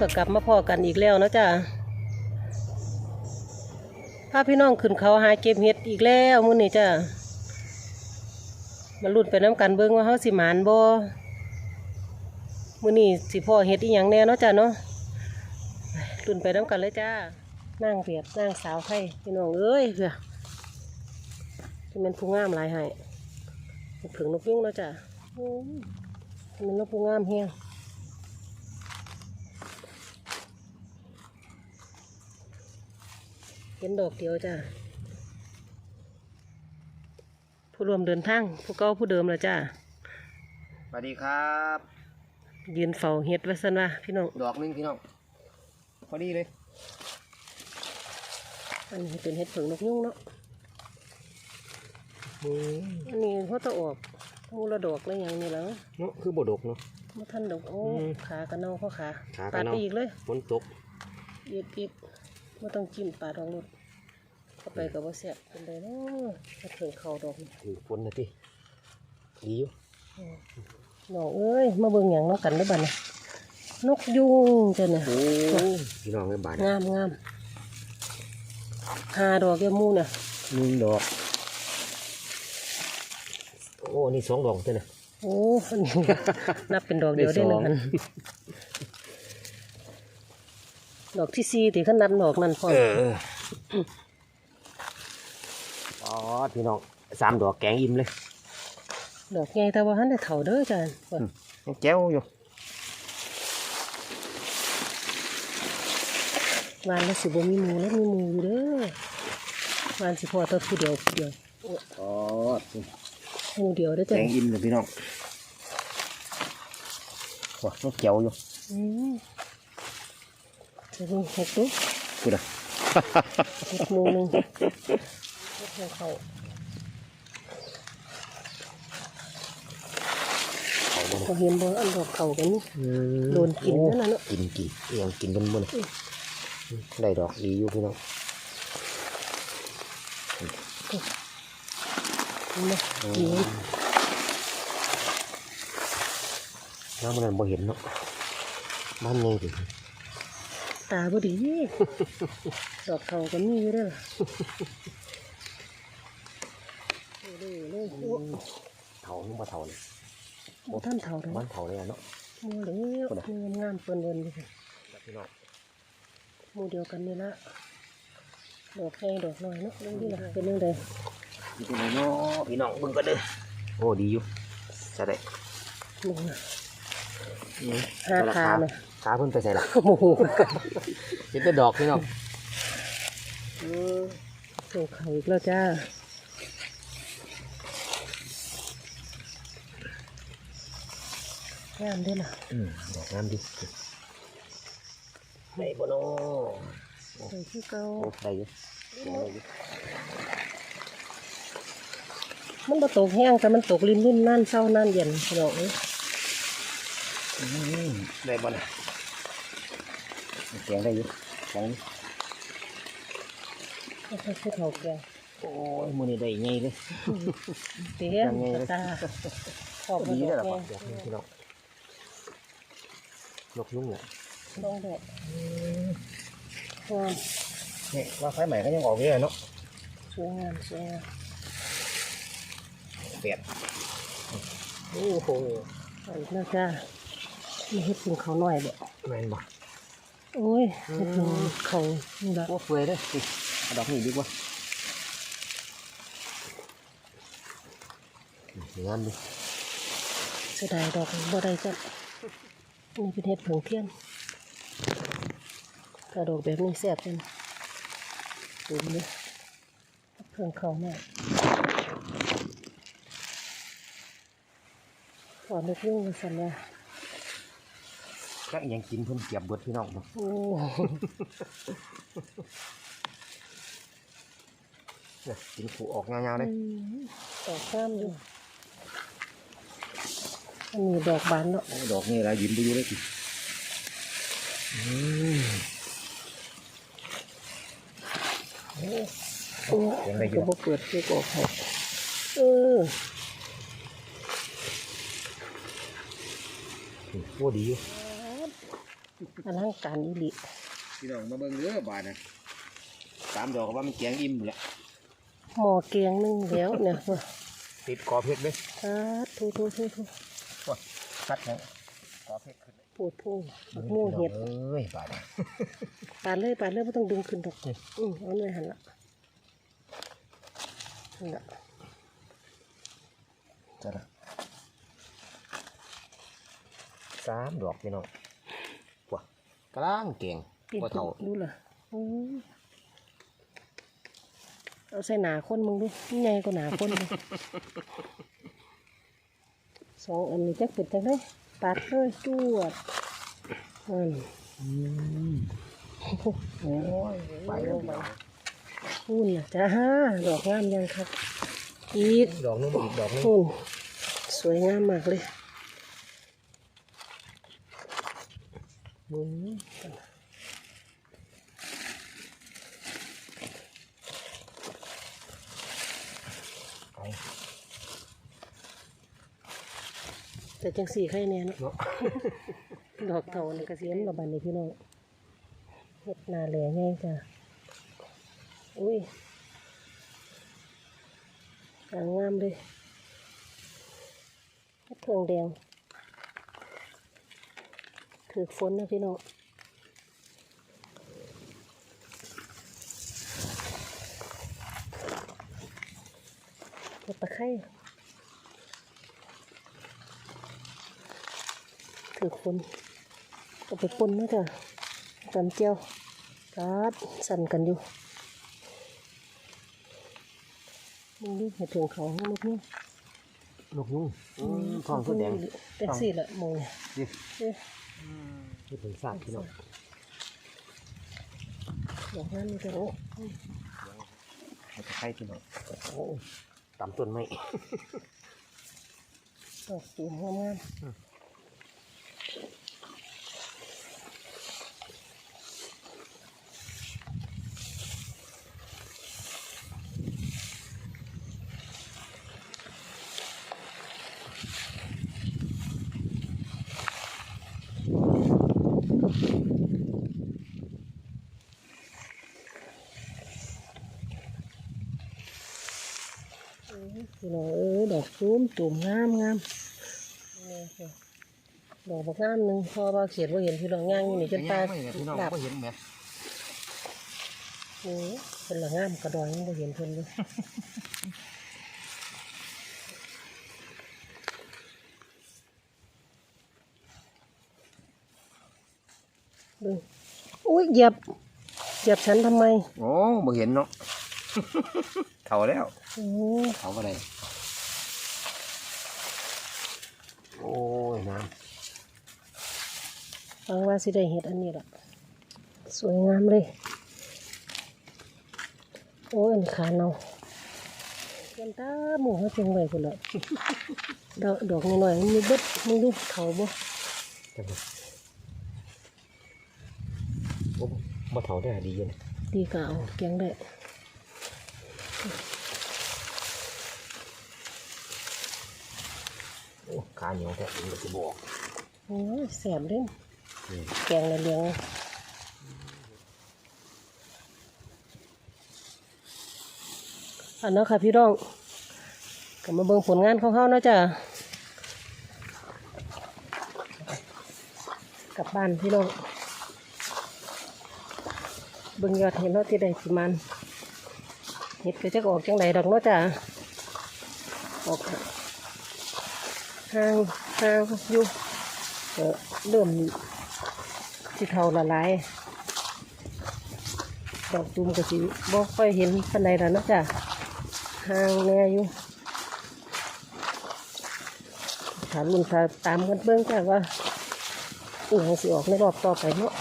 ก็กลับมาพอกันอีกแล้วนะจ้าพาพี่น้องขึ้นเขาหาเก็บเห็ดอีกแล้วมื้อนี้จ้ามาลุ้นไปน้ำกันเบิ่งว่าเฮาสิหมานบ่มื้อนี้สิพ่อเห็ดอีหยังแน่เนาะจ้าเนาะลุ้นไปน้ำกันเลยจ้านั่งเปียดนั่งสาวไทยพี่น้องเอ้ยเพื่อที่มันผู้งามหลายให้ผึ่งนกยุงเนาะจ้าโอ้ยมันนกผู้งามเฮียง ห็นดอกเดียวจ้าผู้รวมเดินทางผู้เก่าผู้เดิมแล้วจ้าสวัสดีครับ ยืนเฝ้าเห็ดไว้สันว่าพี่น้องดอกหนึงพี่น้องพอดีเลยอันนี้เป็นเห็ดเผิงนกยุงเนาะอันนี้เขาต้องออกมูละดอกอะไรอย่างนี้แล้วเนาะคือบดกเนาะ มาท่านดอกโอ้อืมขากันเนาเขาขาขากัปานดเนาไปอีกเลย ฝนตก อีกอีก ไม่ต้องจิ้มปาดออกรถเข้าไปกับว่าแซ่บเป็นไรเนาะเห็ดเผิงเขาดอกนี่ถือฝนนะที่ดีอยู่น้องเอ้ยมาเบิ่งอย่างน้องกันได้อบัดนี้นกยุงจ้ะเนี่ยโอ้พี่น้องเลยบาดงามงามหาดอกแก้มูเนี่ยหนึ่งดอก โอ้นี่สองดอกเจ้าน่ะโอ้อันนี้นับเป็นดอกเดียวได้หนึ่งได้สองอันดอกที่สี่ตีขันนับดอกนั่นพอเอออ๋อพี่น้องสามดอกแกงอิ่มเลย ดอกใหญ่แต่ว่าหันได้เถ่าเด้อจ้ะพุ่นยังแก้วอยู่วานแล้วสิบ่มีหมูแล้วมีหมูอยู่เด้อวานสิพอแตัวผู้เดียวผู้เดียวอ๋อหมูเดียวเด้อแกจ้ะงอิ่มเลยพี่น้องว้ายังแก้วอยู่อืมจะ เบิ่งเห็ดดูพูดอะเห็ดหมูหนึงเห็ดให้เขาเขาบ่ก็เห็นบ่อันดอกเขากันนี่โดนกินนั่นน่ะเนอะกินกินยังกินบนบนได้ดอกดีอยู่พี่น้องเห็นไหมกินน้ำมันนั้นบ่เห็นเนาะบ้านยังสิ ตาบ่ดี ดอกเขากันนี่อยู่เด้อโอ้เลยเลยโอ้เถายังบ่เถาเลยบ่ท่านเฒ่าเลยบ้านเถาเลยอะเนาะหมูเหลวงามงามๆเปิ้นเวินอยู่สิพี่น้องหมูเดียวกันนี่ละดอกใหญ่ดอกน้อยเนาะเรื่องนี้ล่ะเป็นเรื่องใดนี่เป็นไงเนาะพี่น้องเบิ่งกันเด้อโอ้ดีอยู่จะได้หมูน่ะอืมหาทาไหม ขาเพิ่นไปใส่ละโอ้โหเห็นแต่ดอกพี่น้องส่งเขาอีกแล้วจ้างามเด้วยล่ะอืมดอกงามดิได้บ่เนาะใส่ที่เก่าโอ้ได้อยู่ได้อยู่มันบ่ตกแห้งแต่มันตกริมริมนั่นเศร้านั่นเย็นพี่น้องเอ้ยอืมได้บ่น่ะ แกงได้อยู่แกงไม่ใช่คือเขาแก่โอ้ยมื้อนี้ได้ใหญ่เลยเตี้ยยังไงตาขอบดีดีได้แล้ละวปะดอกนี้พี่น้องนกยุงเนี่ยลองแดดงามนี่ว่าไฟใหม่ก็ยังออกเยอะเนาะสวยงามสวยงามเปียดโอ้โหเอาอีกแล้วจ้าไม่เฮ็ดถึงเขาหน่อยเด้อแม่นบ่ โอ้ยเฮ็ดถึงเขานี่ละโอ้เฟยเลยสิเอาดอกนี้ดีกว่างามดิเสียดายดอกบ่ได้จ้ะนี่เป็นเฮ็ดผงเทียนถ้าดอกแบบนี้แซ่บจังดูนี่เพิ่งเขาแม่ขอนึกยุ่งกันสันว่าก็ยังกินเพิ่นเก็บเบิดพี่น้องเนาะโอ้เนี่ยกินผูออกงามๆเลยดอกข้ามอยู่อันนี้ดอกบานเนาะโอ้ดอกนี่ละยิ้มไปอยู่เลยสิอืมโอ้ก็บ่เปิดคือก็เขาเออโอ้ดีอยู่ อลังการอีหลีพี่น้องมาเบิ่งเด้อบาดนะสามดอกก็ว่ามันแกงอิ่มอยู่แล้วหมอเกียงหนึงแล้วเนี่ยว่าติดกอเพชรเลยคัดทูทูทูทูคัดแล้วกอเพชรขึ้นเลยปวดพุ่งบักม่วงเห็ดเอ้ยบาดนะปาดเลยปาดเลยไม่ต้องดึงขึ้นดอกอืมเอาเลยหันละหันละจ้ะละสามดอกพี่น้องว้า กลางเก่งปีนบ่ขึ้นเท่าดูล่ะอู้เอาใส่หนาคนมึงดูนี่ไงก็หนาคนเลยสองอันนี้จักเป็ดจักเลยปาดเลยจวดนั่นโอ้ยไปแล้วไปหุ่นน่ะจ้าดอกงามยังครับอีกดอกนึงอีกดอกนึงหุ่นสวยงามมากเลย อืมไปแต่จังสี่ไข่เนี่ยเนาะเนาะดอกเถาในกระเสียมกับบันนี้พี่น้องเฮ็ดหนาแหล่ไงจ้ะอุ้ยกางงามเลยเฮ็ดเพิงแดง ถือฝนนะพี่น้องเฮ็ดตะไคร้ถือฝนเอาไปปนนะจ้ะตำเจียวกัดสั่นกันอยู่มึงนี่เห็ดถึงเขาลูกนี่ลูกนุ่งทองสุดแดงเป็นสี่ละมองเนี่ยดิเอ๊ะ นี่เป็นซากพี่น้องดอกนั้นนี่ก็โอ้ให้ตะไคร้พี่น้องโอ้ต่ำต้นไม้ดอกสูงงาม พี่น้องเอ้ยดอกซูมตุ่มงามงามนี่ค่ะดอกบักงามหนึ่งพอเราเขียนว่าเห็นพี่น้องย่างอยู่นี่จนตาพี่น้องดับก็เห็นไหมโอ้ยเป็นละงามกระดอยยังบ่เห็นเพิ่นเลยดูอุ้ยเหยียบเหยียบฉันทำไม โอ้บ่เห็นเนาะเท่าแล้วโอ้เท่าอะไร อ้ยน้ฟังว่าสิได้เห็ดอันนี้ล่ะสวยงามเลย โอ้ยอันขาเนาเกันตาหมูเขาจังไว้พุ่นละดอกดอกน้อยๆมันมีเบิดมึงดูเขาบ่ำจังเลยโอ้บ่เท่าได้ดีอยู่นะดีกะเอาแกงได้ โอ้ ขาเหนียวแท้มันก็สิบอกโอ้ยแสบเล่นนี่แกงละเลียงอันนั้นค่ะพี่น้องก็มาเบิ่งผลงานของเขาเนาะจ้ะกลับบ้านพี่น้องเบิ่งยอดเห็นเนาะที่ได้สิมันเห็ดก็จะออกจังไดดอกเนาะจ้ะออก ห่างห่างอยู่เริ่มสิเทาละลายดอกจุ่มก็สิบ่ค่อยเห็นปานใดแล้วนะจ้ะห่างแน่อยู่ถามลุงตาตามกันเบื้องจ้ะว่าอุ่งสิออกในรอบต่อไปเนาะ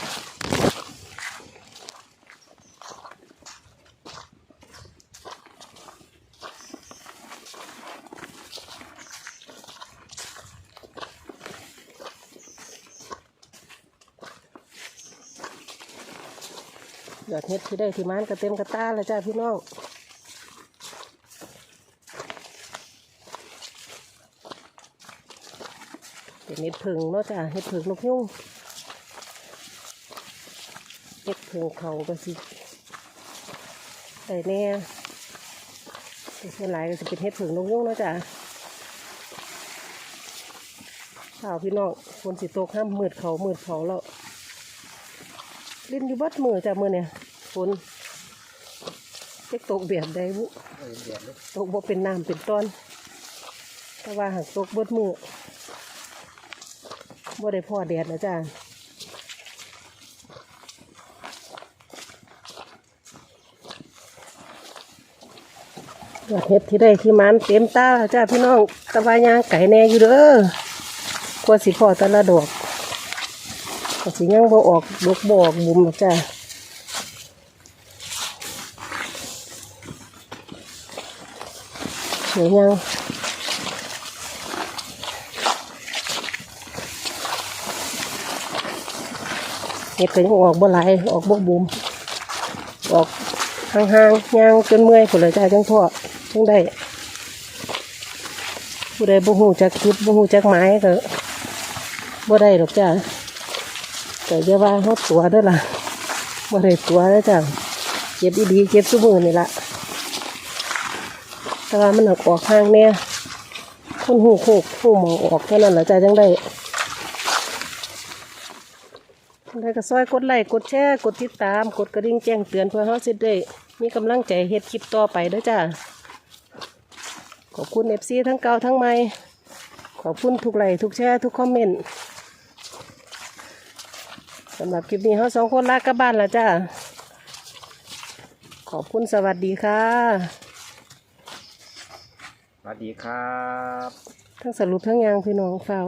ยอดเฮ็ดที่ได้ที่มันก็เต็มกระตาแล้วจ้ะพี่น้องเป็นเห็ดผึ่งเนาะจ้ะเห็ดผึ่งนกยุ่งเห็ดผงเขาก็สิได้แน่แต่ส่วนหลายก็จะเป็นเห็ดผงนกยุ่งเนาะจ้ะข่าวพี่น้องคนสิตกห้ามมืดเขามืดเขาแล้ว ล่นอยู่บัดมือจ้ะมือเนี่ยฝนเจ๊กตกเบียดได้บุตกบ่เป็นน้ำเป็นต้นแต่ว่าหากตกบดมือบ่ได้พ่อแดดนะจ้าเห็ดที่ได้ที่มันเต็มตาแล้วจ้าพี่น้องตะวายางไก่แน่อยู่เด้อกว่าสิพ่อแต่ละดอก ก็สิยังบ่ออกดอกบ่ออกบุมหรอกจ้าเดี๋ยวยังเห็ดก็ยังออกบ่หลายออกบ่บุมออกห่างๆย่างจนเมื่อยผลเลยจ้าจังพ่อจังได้ผู้ใดบ่ฮู้จักจุดบ่ฮู้จักไม้ก็บ่ได้หรอกจ้า แต่อย่าว่าเฮาตัวด้อล่ะบ่ได้ตัวเด้จ้าเก็บดีๆเก็บซุมือนี่ละแต่ว่ามันออกออกข้างเนี่ยคนหูโคกหูมองออกแค่นั้นแหละใจจังได้ได้ก็ซอยกดไลค์กดแชร์กดติดตาม กดกระดิ่งแจ้งเตือนเพื่อเขาสิได้ มีกำลังใจเฮ็ดคลิปต่อไปด้อจ้าขอบคุณเอฟซีทั้งเก่าทั้งใหม่ขอบคุณทุกไลค์ทุกแชร์ทุกคอมเมนต์ สำหรับคลิปนี้เขาสองคนลากลับบ้านแล้วจ้า ขอบคุณสวัสดีค่ะ สวัสดีครับ ทั้งสรุปทั้งยางพี่น้องเฝ้า